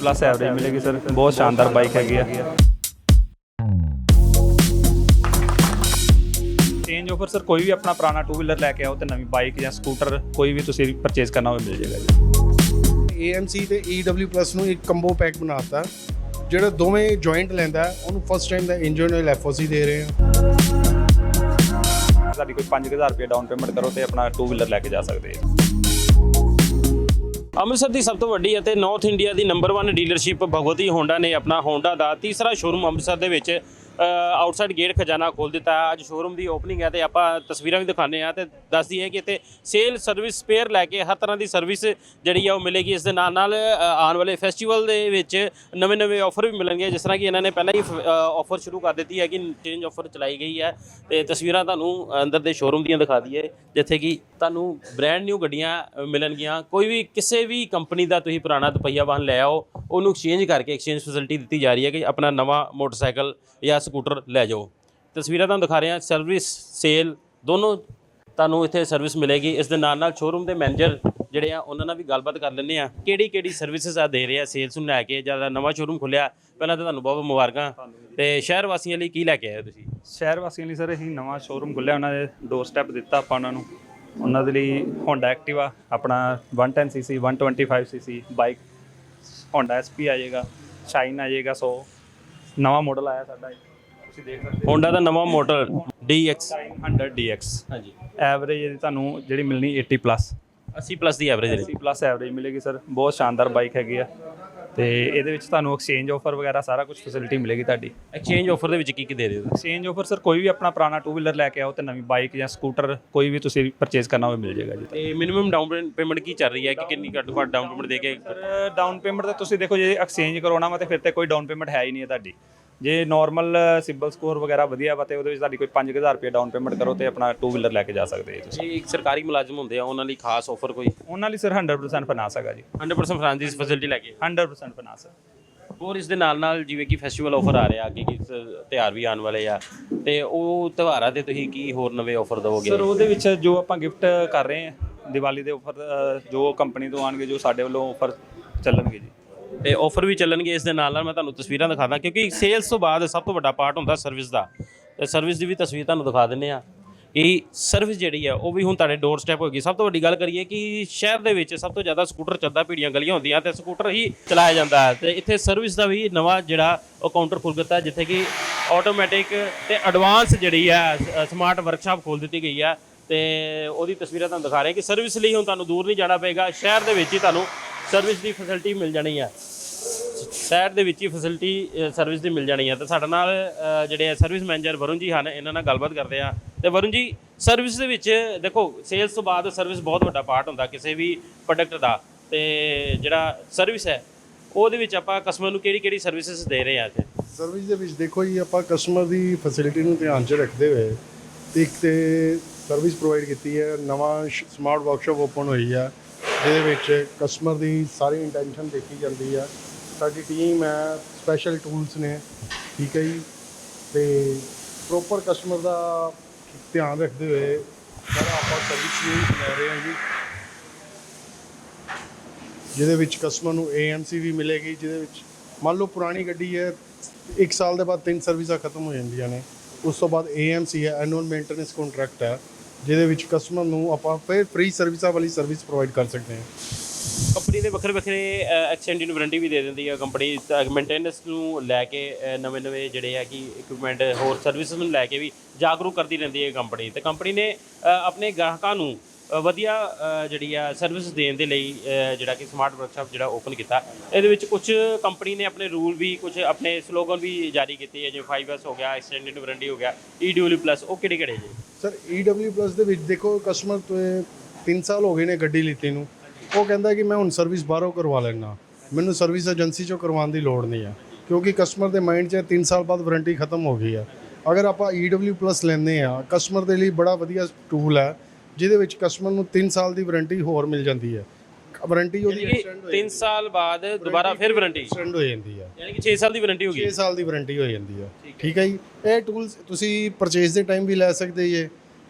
Plus average ਮਿਲੇਗੀ sir ਬਹੁਤ ਸ਼ਾਨਦਾਰ ਬਾਈਕ ਹੈਗੀ ਆ। ਚੇਂਜ ਓਵਰ ਸਰ ਕੋਈ ਵੀ ਆਪਣਾ ਪੁਰਾਣਾ ਟੂ ਵੀਲਰ ਲੈ ਕੇ ਆਓ ਤੇ ਨਵੀਂ ਬਾਈਕ ਜਾਂ ਸਕੂਟਰ ਕੋਈ ਵੀ ਤੁਸੀਂ ਪਰਚੇਸ ਕਰਨਾ ਹੋਵੇ ਮਿਲ ਜਾਏਗਾ ਜੀ। AMC ਤੇ EW+ ਨੂੰ ਇੱਕ ਕੰਬੋ ਪੈਕ ਬਣਾਤਾ ਜਿਹੜਾ ਦੋਵੇਂ ਜੁਆਇੰਟ ਲੈਂਦਾ ਉਹਨੂੰ ਫਸਟ ਟਾਈਮ ਦਾ ਇੰਜਨ ਆਇਲ FOC ਦੇ ਰਹੇ ਹਾਂ। ਸਾਡੀ ਕੋਈ 5000 ਰੁਪਏ ਡਾਊਨ ਪੇਮੈਂਟ ਕਰੋ ਤੇ ਆਪਣਾ ਟੂ ਵੀਲਰ ਲੈ ਕੇ ਜਾ ਸਕਦੇ ਹੋ ਅੰਮ੍ਰਿਤਸਰ ਦੀ ਸਭ ਤੋਂ ਵੱਡੀ ਅਤੇ ਨਾਰਥ ਇੰਡੀਆ ਦੀ ਨੰਬਰ 1 ਡੀਲਰਸ਼ਿਪ ਭਗਵਤੀ ਹੋਂਡਾ ਨੇ ਆਪਣਾ ਹੋਂਡਾ ਦਾ ਤੀਸਰਾ ਸ਼ੋਰੂਮ ਅੰਮ੍ਰਿਤਸਰ ਦੇ ਵਿੱਚ ਆਊਟਸਾਈਡ ਗੇਟ ਖਜ਼ਾਨਾ ਖੋਲ ਦਿੱਤਾ। ਹੈ ਅੱਜ ਸ਼ੋਰੂਮ ਦੀ ਓਪਨਿੰਗ ਹੈ ਤੇ ਆਪਾਂ ਤਸਵੀਰਾਂ ਵੀ ਦਿਖਾਉਂਦੇ ਆ ਤੇ ਦੱਸਦੀ ਹੈ ਕਿ ਇੱਥੇ ਸੇਲ ਸਰਵਿਸ ਸਪੇਅਰ ਲੈ ਕੇ ਹਰ ਤਰ੍ਹਾਂ ਦੀ ਸਰਵਿਸ ਜਿਹੜੀ ਆ ਉਹ ਮਿਲੇਗੀ। ਇਸ ਦੇ ਨਾਲ ਨਾਲ ਆਉਣ ਵਾਲੇ ਫੈਸਟੀਵਲ ਦੇ ਵਿੱਚ ਨਵੇਂ-ਨਵੇਂ ਆਫਰ ਵੀ ਮਿਲਣਗੇ। ਜਿਸ ਤਰ੍ਹਾਂ ਕਿ ਇਹਨਾਂ ਨੇ ਪਹਿਲਾਂ ਹੀ ਆਫਰ ਸ਼ੁਰੂ ਕਰ ਦਿੱਤੀ ਹੈ ਕਿ ਚੇਂਜ ਆਫਰ ਚਲਾਈ ਗਈ ਹੈ। ਤੇ ਤਸਵੀਰਾਂ ਤੁਹਾਨੂੰ ਅੰਦਰ ਦੇ ਸ਼ੋਰੂਮ ਦੀਆਂ ਦਿਖਾ ਦਈਏ, ਜਿੱਥੇ ਕਿ ਤੁਹਾਨੂੰ ਬ੍ਰੈਂਡ ਨਿਊ ਗੱਡੀਆਂ ਮਿਲਣਗੀਆਂ। ਕੋਈ ਵੀ ਕਿਸੇ ਵੀ ਕੰਪਨੀ ਦਾ ਤੁਸੀਂ ਪੁਰਾਣਾ ਦੁਪਹੀਆ ਵਾਹਨ ਲੈ ਆਓ ਉਹਨੂੰ ਐਕਸਚੇਂਜ ਕਰਕੇ ਐਕਸਚੇਂਜ ਫੈਸਿਲਿਟੀ ਦਿੱਤੀ ਜਾ ਰਹੀ ਹੈ ਕਿ ਆਪਣਾ ਨਵਾਂ ਮੋਟਰਸਾਈਕਲ ਜਾਂ ਸਕੂਟਰ ਲੈ ਜਾਓ। ਤਸਵੀਰਾਂ ਤੁਹਾਨੂੰ ਦਿਖਾ ਰਹੇ ਹਾਂ। ਸਰਵਿਸ ਸੇਲ ਦੋਨੋਂ ਤੁਹਾਨੂੰ ਇੱਥੇ ਸਰਵਿਸ ਮਿਲੇਗੀ। ਇਸ ਦੇ ਨਾਲ ਨਾਲ ਸ਼ੋਰੂਮ ਦੇ ਮੈਨੇਜਰ ਜਿਹੜੇ ਆ, ਉਹਨਾਂ ਨਾਲ ਵੀ ਗੱਲਬਾਤ ਕਰ ਲੈਂਦੇ ਆ ਕਿਹੜੀ ਕਿਹੜੀ ਸਰਵਿਸਿਜ਼ ਆ ਦੇ ਰਹੇ ਆ ਸੇਲਸ ਨੂੰ ਲੈ ਕੇ ਜ਼ਿਆਦਾ ਨਵਾਂ ਸ਼ੋਰੂਮ ਖੁੱਲਿਆ, ਪਹਿਲਾਂ ਤਾਂ ਤੁਹਾਨੂੰ ਬਹੁਤ ਮੁਬਾਰਕਾਂ। ਤੇ ਸ਼ਹਿਰ ਵਾਸੀਆਂ ਲਈ ਕੀ ਲੈ ਕੇ ਆਏ ਤੁਸੀਂ? ਸ਼ਹਿਰ ਵਾਸੀਆਂ ਲਈ ਸਰ, ਅਸੀਂ ਨਵਾਂ ਸ਼ੋਰੂਮ ਖੁੱਲਿਆ, ਉਹਨਾਂ ਦੇ ਡੋਰ ਸਟੈਪ ਦਿੱਤਾ ਆਪਾਂ ਉਹਨਾਂ ਨੂੰ। ਉਹਨਾਂ ਦੇ ਲਈ Honda Activa, ਆਪਣਾ 110 CC 125 CC bike Honda SP ਆ ਜਾਏਗਾ ਸ਼ਾਈਨ ਆ ਜਾਏਗਾ 100 ਨਵਾਂ ਮਾਡਲ ਆਇਆ ਸਾਡਾ। ਤੁਸੀਂ ਦੇਖ ਸਕਦੇ ਹੋ। ਹੋਂਡਾ ਦਾ ਨਵਾਂ ਮਾਡਲ DX ਸ਼ਾਈਨ 100 DX ਹਾਂਜੀ। ਐਵਰੇਜ ਇਹਦੀ ਤੁਹਾਨੂੰ ਜਿਹੜੀ ਮਿਲਣੀ 80 ਪਲੱਸ 80 ਪਲੱਸ ਦੀ ਐਵਰੇਜ 80 ਪਲੱਸ ਐਵਰੇਜ ਮਿਲੇਗੀ ਸਰ ਬਹੁਤ ਸ਼ਾਨਦਾਰ ਬਾਈਕ ਹੈਗੀ ਆ। ਤੇ ਇਹਦੇ ਵਿੱਚ ਤੁਹਾਨੂੰ ਐਕਸਚੇਂਜ ਆਫਰ ਵਗੈਰਾ ਸਾਰਾ ਕੁਝ ਫੈਸਿਲਿਟੀ ਮਿਲੇਗੀ ਤੁਹਾਡੀ। ਐਕਸਚੇਂਜ ਆਫਰ ਦੇ ਵਿੱਚ ਕੀ ਕੀ ਦੇ ਰਹੇ ਹੋ ਐਕਸਚੇਂਜ ਆਫਰ ਸਰ ਕੋਈ ਵੀ ਆਪਣਾ ਪੁਰਾਣਾ ਟੂ ਵੀਲਰ ਲੈ ਕੇ ਆਓ ਤੇ ਨਵੀਂ ਬਾਈਕ ਜਾਂ ਸਕੂਟਰ ਕੋਈ ਵੀ ਤੁਸੀਂ ਪਰਚੇਸ ਕਰਨਾ ਹੋਵੇ ਮਿਲ ਜਾਏਗਾ ਜੀ। ਤੇ ਮਿਨੀਮਮ ਡਾਊਨ ਪੇਮੈਂਟ ਕੀ ਚੱਲ ਰਹੀ ਹੈ? ਕਿ ਕਿੰਨੀ ਘੱਟੋ ਘੱਟ ਡਾਊਨ ਪੇਮੈਂਟ ਦੇ ਕੇ ਸਰ ਡਾਊਨ ਪੇਮੈਂਟ ਤਾਂ ਤੁਸੀਂ ਦੇਖੋ ਜੇ ਐਕਸਚੇਂਜ ਕਰਾਉਣਾ ਵਾ ਤੇ ਫਿਰ ਤੇ ਕੋਈ ਡਾਊਨ ਪੇਮੈਂਟ ਹੈ ਹੀ ਨਹੀਂ ਹੈ ਤੁਹਾਡੀ। ਜੇ ਨਾਰਮਲ ਸਿਬਲ ਸਕੋਰ ਵਗੈਰਾ ਵਧੀਆ ਵਾ ਤੇ ਉਹਦੇ ਵਿੱਚ ਤੁਹਾਡੀ ਕੋਈ 5000 ਰੁਪਏ ਡਾਊਨ ਪੇਮੈਂਟ ਕਰੋ ਤੇ ਆਪਣਾ ਟੂ ਵੀਲਰ ਲੈ ਕੇ ਜਾ ਸਕਦੇ ਹੋ ਤੁਸੀਂ। ਜੀ ਇੱਕ ਸਰਕਾਰੀ ਮੁਲਾਜ਼ਮ ਹੁੰਦੇ ਆ ਉਹਨਾਂ ਲਈ ਖਾਸ ਆਫਰ ਕੋਈ? ਉਹਨਾਂ ਲਈ ਸਰ 100% ਫਾਈਨਾਂਸ ਹੈਗਾ ਜੀ। 100% ਫ੍ਰਾਂਚਾਈਜ਼ ਫੈਸਿਲਿਟੀ ਲੈ ਕੇ? 100% ਫਾਈਨਾਂਸ ਹੋਰ ਇਸ ਦੇ ਨਾਲ ਨਾਲ ਜਿਵੇਂ ਕਿ ਫੈਸਟੀਵਲ ਆਫਰ ਆ ਰਿਹਾ ਅੱਗੇ ਕਿ ਤਿਉਹਾਰ ਵੀ ਆਉਣ ਵਾਲੇ ਆ ਤੇ ਉਹ ਤਿਉਹਾਰਾਂ ਤੇ ਤੁਸੀਂ ਕੀ ਹੋਰ ਨਵੇਂ ਆਫਰ ਦਿਓਗੇ ਸਰ ਉਹਦੇ ਵਿੱਚ ਜੋ ਆਪਾਂ ਗਿਫਟ ਕਰ ਰਹੇ ਹਾਂ ਦੀਵਾਲੀ ਦੇ ਆਫਰ ਜੋ ਕੰਪਨੀ ਤੋਂ ਆਣਗੇ ਜੋ ਸਾਡੇ ਵੱਲੋਂ ਆਫਰ ਚੱਲਣਗੇ ਜੀ। ਤੇ ਆਫਰ ਵੀ ਚੱਲਣਗੇ, ਇਸ ਦੇ ਨਾਲ ਨਾਲ ਮੈਂ ਤੁਹਾਨੂੰ ਤਸਵੀਰਾਂ ਦਿਖਾਦਾ, ਕਿਉਂਕਿ ਸੇਲਸ ਤੋਂ ਬਾਅਦ ਸਭ ਤੋਂ ਵੱਡਾ ਪਾਰਟ ਹੁੰਦਾ ਸਰਵਿਸ ਦਾ। ਤੇ ਸਰਵਿਸ ਦੀ ਵੀ ਤਸਵੀਰ ਤੁਹਾਨੂੰ ਦਿਖਾ ਦਿੰਨੇ ਆ ਕਿ ਸਰਵਿਸ ਜਿਹੜੀ ਹੈ, ਉਹ ਵੀ ਹੁਣ ਤੁਹਾਡੇ ਡੋਰ ਸਟੈਪ ਹੋਏਗੀ। ਸਭ ਤੋਂ ਵੱਡੀ ਗੱਲ ਕਰੀਏ ਕਿ ਸ਼ਹਿਰ ਦੇ ਵਿੱਚ ਸਭ ਤੋਂ ਜ਼ਿਆਦਾ ਸਕੂਟਰ ਚੱਲਦਾ, ਭੀੜੀਆਂ ਗਲੀਆਂ ਹੁੰਦੀਆਂ ਤੇ ਸਕੂਟਰ ਹੀ ਚਲਾਇਆ ਜਾਂਦਾ ਹੈ। ਤੇ ਇੱਥੇ ਸਰਵਿਸ ਦਾ ਵੀ ਨਵਾਂ ਜਿਹੜਾ ਉਹ ਕਾਊਂਟਰ ਖੁੱਲ ਦਿੱਤਾ, ਜਿੱਥੇ ਕਿ ਆਟੋਮੈਟਿਕ ਤੇ ਐਡਵਾਂਸ ਜਿਹੜੀ ਹੈ ਸਮਾਰਟ ਵਰਕਸ਼ਾਪ ਖੋਲ ਦਿੱਤੀ ਗਈ ਹੈ। ਤੇ ਉਹਦੀ ਤਸਵੀਰਾਂ ਤੁਹਾਨੂੰ ਦਿਖਾ ਰਹੇ ਕਿ ਸਰਵਿਸ ਲਈ ਹੁਣ ਤੁਹਾਨੂੰ ਦੂਰ ਨਹੀਂ ਜਾਣਾ ਪਏਗਾ, ਸ਼ਹਿਰ ਦੇ ਵਿੱਚ ਹੀ ਤੁਹਾਨੂੰ ਸਰਵਿਸ ਦੀ ਫੈਸਿਲਿਟੀ ਮਿਲ ਜਾਣੀ ਆ। ਸ਼ਹਿਰ ਦੇ ਵਿੱਚ ਹੀ ਫੈਸਿਲਿਟੀ ਸਰਵਿਸ ਦੀ ਮਿਲ ਜਾਣੀ ਆ। ਤੇ ਸਾਡੇ ਨਾਲ ਜਿਹੜੇ ਸਰਵਿਸ ਮੈਨੇਜਰ ਵਰੁਣ ਜੀ ਹਨ, ਇਹਨਾਂ ਨਾਲ ਗੱਲਬਾਤ ਕਰਦੇ ਆ। ਤੇ ਵਰੁਣ ਜੀ, ਸਰਵਿਸ ਦੇ ਵਿੱਚ ਦੇਖੋ ਸੇਲਸ ਤੋਂ ਬਾਅਦ ਸਰਵਿਸ ਬਹੁਤ ਵੱਡਾ ਪਾਰਟ ਹੁੰਦਾ ਕਿਸੇ ਵੀ ਪ੍ਰੋਡਕਟ ਦਾ। ਤੇ ਜਿਹੜਾ ਸਰਵਿਸ ਹੈ, ਉਹਦੇ ਵਿੱਚ ਆਪਾਂ ਕਸਟਮਰ ਨੂੰ ਕਿਹੜੀ ਕਿਹੜੀ ਸਰਵਿਸਿਜ਼ ਦੇ ਰਹੇ ਆ ਅੱਜ ਸਰਵਿਸ ਦੇ ਵਿੱਚ ਦੇਖੋ ਜੀ, ਆਪਾਂ ਕਸਟਮਰ ਦੀ ਫੈਸਿਲਿਟੀ ਨੂੰ ਧਿਆਨ 'ਚ ਰੱਖਦੇ ਹੋਏ ਇੱਕ ਤੇ ਸਰਵਿਸ ਪ੍ਰੋਵਾਈਡ ਕੀਤੀ ਹੈ, ਨਵਾਂ ਸਮਾਰਟ ਵਰਕਸ਼ਾਪ ਓਪਨ ਹੋਈ ਆ। ਜਿਹਦੇ ਵਿੱਚ ਕਸਟਮਰ ਦੀ ਸਾਰੀ ਇੰਟੈਂਸ਼ਨ ਦੇਖੀ ਜਾਂਦੀ ਆ। ਸਾਡੀ ਟੀਮ ਹੈ ਸਪੈਸ਼ਲ ਟੂਲਸ ਨੇ, ਠੀਕ ਹੈ ਜੀ। ਤੇ ਪ੍ਰੋਪਰ ਕਸਟਮਰ ਦਾ ਧਿਆਨ ਰੱਖਦੇ ਹੋਏ ਸਾਰਾ ਆਪਾਂ ਸਰਵਿਸ ਵੀ ਲੈ ਰਹੇ ਹਾਂ ਜੀ। ਜਿਹਦੇ ਵਿੱਚ ਕਸਟਮਰ ਨੂੰ AMC ਵੀ ਮਿਲੇਗੀ, ਜਿਹਦੇ ਵਿੱਚ ਮੰਨ ਲਓ ਪੁਰਾਣੀ ਗੱਡੀ ਹੈ, ਇੱਕ ਸਾਲ ਦੇ ਬਾਅਦ ਤਿੰਨ ਸਰਵਿਸਾਂ ਖਤਮ ਹੋ ਜਾਂਦੀਆਂ ਨੇ। ਉਸ ਤੋਂ ਬਾਅਦ AMC ਹੈ ਐਨੂਅਲ ਮੇਨਟੇਨੈਂਸ ਕੰਟਰੈਕਟ ਹੈ। ਜਿਹਦੇ ਵਿੱਚ ਕਸਟਮਰ ਨੂੰ ਆਪਾਂ ਫਿਰ ਫ੍ਰੀ ਸਰਵਿਸਾਂ ਵਾਲੀ ਸਰਵਿਸ ਪ੍ਰੋਵਾਈਡ ਕਰ ਸਕਦੇ ਹਾਂ। ਕੰਪਨੀ ਦੇ ਵੱਖਰੇ ਵੱਖਰੇ ਐਕਸਟੈਂਡਡ ਵਾਰੰਟੀ ਵੀ ਦੇ ਦਿੰਦੀ ਹੈ ਕੰਪਨੀ ਮੇਨਟੇਨੈਂਸ ਨੂੰ ਲੈ ਕੇ ਨਵੇਂ ਨਵੇਂ ਜਿਹੜੇ ਆ ਕਿ ਇਕਵਿਪਮੈਂਟ ਹੋਰ ਸਰਵਿਸ ਨੂੰ ਲੈ ਕੇ ਵੀ ਜਾਗਰੂਕ ਕਰਦੀ ਰਹਿੰਦੀ ਹੈ ਕੰਪਨੀ ਤੇ ਕੰਪਨੀ ਨੇ ਆਪਣੇ ਗ੍ਰਾਹਕਾਂ ਨੂੰ ਵਧੀਆ ਜਿਹੜੀ ਆ ਸਰਵਿਸ ਦੇਣ ਦੇ ਲਈ ਜਿਹੜਾ ਕਿ ਸਮਾਰਟ ਵਰਕਸ਼ਾਪ ਜਿਹੜਾ ਓਪਨ ਕੀਤਾ, ਇਹਦੇ ਵਿੱਚ ਕੁਝ ਕੰਪਨੀ ਨੇ ਆਪਣੇ ਰੂਲ ਵੀ ਕੁਝ ਆਪਣੇ ਸਲੋਗਨ ਵੀ ਜਾਰੀ ਕੀਤੇ ਹੈ ਜਿਵੇਂ 5S ਹੋ ਗਿਆ ਐਕਸਟੈਂਡਡ ਵਾਰੰਟੀ ਹੋ ਗਿਆ EW ਪਲੱਸ ਉਹ ਕਿਹੜੇ ਕਿਹੜੇ ਜੀ ਸਰ EW ਪਲੱਸ ਦੇ ਵਿੱਚ ਦੇਖੋ ਕਸਟਮਰ ਤੋਂ 3 ਸਾਲ ਹੋ ਗਏ ਨੇ ਗੱਡੀ ਲਿੱਤੀ ਨੂੰ ਉਹ ਕਹਿੰਦਾ ਕਿ ਮੈਂ ਹੁਣ ਸਰਵਿਸ ਬਾਹਰੋਂ ਕਰਵਾ ਲੈਣਾ ਮੈਨੂੰ ਸਰਵਿਸ ਏਜੰਸੀ ਚੋਂ ਕਰਵਾਉਣ ਦੀ ਲੋੜ ਨਹੀਂ ਹੈ ਕਿਉਂਕਿ ਕਸਟਮਰ ਦੇ ਮਾਈਂਡ 'ਚ 3 ਸਾਲ ਬਾਅਦ ਵਾਰੰਟੀ ਖਤਮ ਹੋ ਗਈ ਆ। ਅਗਰ ਆਪਾਂ EW ਪਲੱਸ ਲੈਂਦੇ ਆ ਕਸਟਮਰ ਦੇ ਲਈ ਬੜਾ ਵਧੀਆ ਟੂਲ ਹੈ ਜਿਹਦੇ ਵਿੱਚ ਕਸਟਮਰ ਨੂੰ 3 ਸਾਲ ਦੀ ਵਾਰੰਟੀ ਹੋਰ ਮਿਲ ਜਾਂਦੀ ਹੈ। ਵਾਰੰਟੀ ਉਹਦੀ ਕਿ 3 ਸਾਲ ਬਾਅਦ ਦੁਬਾਰਾ ਫਿਰ ਵਾਰੰਟੀ ਐਕਸਟੈਂਡ ਹੋ ਜਾਂਦੀ ਹੈ। ਯਾਨੀ ਕਿ 6 ਸਾਲ ਦੀ ਵਾਰੰਟੀ ਹੋ ਗਈ? 6 ਸਾਲ ਦੀ ਵਾਰੰਟੀ ਹੋ ਜਾਂਦੀ ਹੈ। ਠੀਕ ਹੈ। ਜੀ। ਇਹ ਟੂਲਸ ਤੁਸੀਂ ਪਰਚੇਸ ਦੇ ਟਾਈਮ ਵੀ ਲੈ ਸਕਦੇ ਜੇ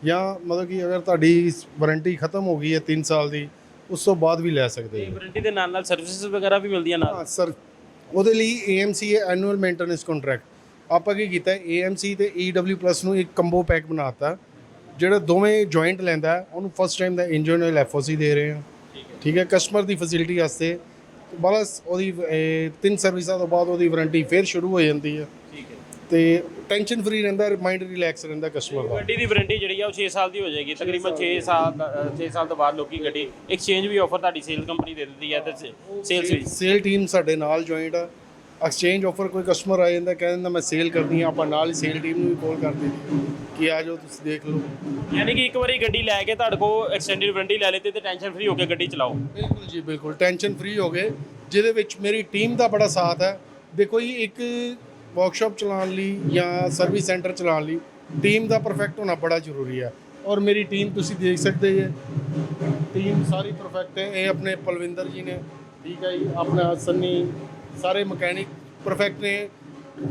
ਜਾਂ ਮਤਲਬ ਕਿ ਅਗਰ ਤੁਹਾਡੀ ਵਾਰੰਟੀ ਖਤਮ ਹੋ ਗਈ ਹੈ 3 ਸਾਲ ਦੀ ਉਸ ਤੋਂ ਬਾਅਦ ਵੀ ਲੈ ਸਕਦੇ ਜੀ ਵਾਰੰਟੀ ਦੇ ਨਾਲ ਨਾਲ ਸਰਵਿਸਿਜ਼ ਵਗੈਰਾ ਵੀ ਮਿਲਦੀਆਂ ਨਾਲ? ਹਾਂ ਸਰ ਉਹਦੇ ਲਈ AMC ਹੈ ਐਨੂਅਲ ਮੇਨਟੇਨੈਂਸ ਕੰਟਰੈਕਟ ਆਪਾਂ ਕੀ ਕੀਤਾ AMC ਤੇ EW ਪਲੱਸ ਨੂੰ ਇੱਕ ਕੰਬੋ ਪੈਕ ਬਣਾਤਾ ਜਿਹੜਾ ਦੋਵੇਂ ਜੁਆਇੰਟ ਲੈਂਦਾ ਉਹਨੂੰ ਫਸਟ ਟਾਈਮ ਦਾ ਇੰਜਨ ਆਇਲ FOC ਦੇ ਰਹੇ ਹਾਂ। ਠੀਕ ਹੈ ਕਸਟਮਰ ਦੀ ਫੈਸਿਲਿਟੀ ਵਾਸਤੇ। ਬਸ ਉਹਦੀ ਤਿੰਨ ਸਰਵਿਸਾਂ ਤੋਂ ਬਾਅਦ ਉਹਦੀ ਵਾਰੰਟੀ ਫੇਰ ਸ਼ੁਰੂ ਹੋ ਜਾਂਦੀ ਹੈ। ਠੀਕ ਹੈ। ਤੇ ਟੈਨਸ਼ਨ ਫਰੀ ਰਹਿੰਦਾ ਮਾਈਂਡ ਰਿਲੈਕਸ ਰਹਿੰਦਾ ਕਸਟਮਰ ਦਾ। ਗੱਡੀ ਦੀ ਵਾਰੰਟੀ ਜਿਹੜੀ ਆ ਉਹ 6 ਸਾਲ ਦੀ ਹੋ ਜਾਏਗੀ। ਤਕਰੀਬਨ 6 ਸਾਲ 6 ਸਾਲ ਤੋਂ ਬਾਅਦ ਲੋਕੀ ਗੱਡੀ ਐਕਸਚੇਂਜ ਵੀ ਆਫਰ ਤੁਹਾਡੀ ਸੇਲ ਕੰਪਨੀ ਦੇ ਦਿੰਦੀ ਹੈ ਤੇ ਸੇਲਸ ਵੀ ਸੇਲ ਟੀਮ ਸਾਡੇ ਨਾਲ ਜੁਆਇੰਟ ਆ। ਐਕਸਚੇਂਜ ਆਫਰ ਕੋਈ ਕਸਟਮਰ ਆ ਜਾਂਦਾ ਕਹਿ ਦਿੰਦਾ ਮੈਂ ਸੇਲ ਕਰਨੀ ਆ ਆਪਾਂ ਨਾਲ ਹੀ ਸੇਲ ਟੀਮ ਨੂੰ ਵੀ ਕਾਲ ਕਰ ਦਿੰਦੀ ਕਿ ਆ ਜਾਓ ਤੁਸੀਂ ਦੇਖ ਲਓ। ਯਾਨੀ ਕਿ ਇੱਕ ਵਾਰੀ ਗੱਡੀ ਲੈ ਕੇ ਤੁਹਾਡੇ ਕੋਲ ਐਕਸਟੈਂਡਡ ਵਾਰੰਟੀ ਲੈ ਲਈ ਤੇ ਟੈਨਸ਼ਨ ਫ੍ਰੀ ਹੋ ਕੇ ਗੱਡੀ ਚਲਾਓ। ਬਿਲਕੁਲ ਜੀ ਬਿਲਕੁਲ। ਟੈਨਸ਼ਨ ਫ੍ਰੀ ਹੋ ਗਏ ਜਿਹਦੇ ਵਿੱਚ ਮੇਰੀ ਟੀਮ ਦਾ ਬੜਾ ਸਾਥ ਹੈ। ਦੇਖੋ ਜੀ ਇੱਕ ਵਰਕਸ਼ਾਪ ਚਲਾਉਣ ਲਈ ਜਾਂ ਸਰਵਿਸ ਸੈਂਟਰ ਚਲਾਉਣ ਲਈ ਟੀਮ ਦਾ ਪਰਫੈਕਟ ਹੋਣਾ ਬੜਾ ਜ਼ਰੂਰੀ ਹੈ। ਔਰ ਮੇਰੀ ਟੀਮ ਤੁਸੀਂ ਦੇਖ ਸਕਦੇ ਜੇ। ਟੀਮ ਸਾਰੀ ਪਰਫੈਕਟ ਹੈ। ਇਹ ਆਪਣੇ ਪਲਵਿੰਦਰ ਜੀ ਨੇ ਠੀਕ ਹੈ ਜੀ ਆਪਣਾ ਸੰਨੀ ਸਾਰੇ ਮਕੈਨਿਕ ਪਰਫੈਕਟ ਨੇ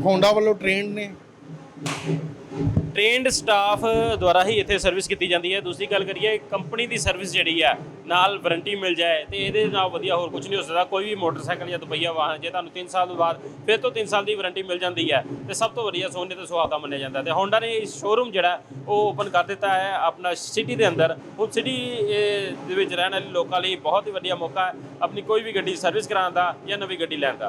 ਹੋਂਡਾ ਵੱਲੋਂ ਟ੍ਰੇਨਡ ਨੇ। ਟ੍ਰੇਨਡ ਸਟਾਫ ਦੁਆਰਾ ਹੀ ਇੱਥੇ ਸਰਵਿਸ ਕੀਤੀ ਜਾਂਦੀ ਹੈ। ਦੂਸਰੀ ਗੱਲ ਕਰੀਏ, ਕੰਪਨੀ ਦੀ ਸਰਵਿਸ ਜਿਹੜੀ ਹੈ, ਨਾਲ ਵਾਰੰਟੀ ਮਿਲ ਜਾਏ, ਤੇ ਇਹਦੇ ਨਾਲ ਵਧੀਆ ਹੋਰ ਕੁਝ ਨਹੀਂ ਹੋ ਸਕਦਾ। ਕੋਈ ਵੀ ਮੋਟਰਸਾਈਕਲ ਜਾਂ ਦੁਪਹੀਆ ਵਾਹਨ, ਜੇ ਤੁਹਾਨੂੰ 3 ਸਾਲ ਤੋਂ ਬਾਅਦ ਫਿਰ ਤੋਂ 3 ਸਾਲ ਦੀ ਵਾਰੰਟੀ ਮਿਲ ਜਾਂਦੀ ਹੈ, ਤੇ ਸਭ ਤੋਂ ਵਧੀਆ ਸੋਨੇ ਤੇ ਸੁਹਾਗਾ ਮੰਨਿਆ ਜਾਂਦਾ ਤੇ ਹੋਂਡਾ ਨੇ ਇਸ ਸ਼ੋਰੂਮ ਜਿਹੜਾ, ਉਹ ਓਪਨ ਕਰ ਦਿੱਤਾ ਹੈ ਆਪਣਾ ਸਿਟੀ ਦੇ ਅੰਦਰ। ਹੁਣ ਸਿਟੀ ਦੇ ਵਿੱਚ ਰਹਿਣ ਵਾਲੇ ਲੋਕਾਂ ਲਈ ਬਹੁਤ ਹੀ ਵਧੀਆ ਮੌਕਾ ਹੈ, ਆਪਣੀ ਕੋਈ ਵੀ ਗੱਡੀ ਸਰਵਿਸ ਕਰਾਉਣ ਦਾ ਜਾਂ ਨਵੀਂ ਗੱਡੀ ਲੈਣ ਦਾ।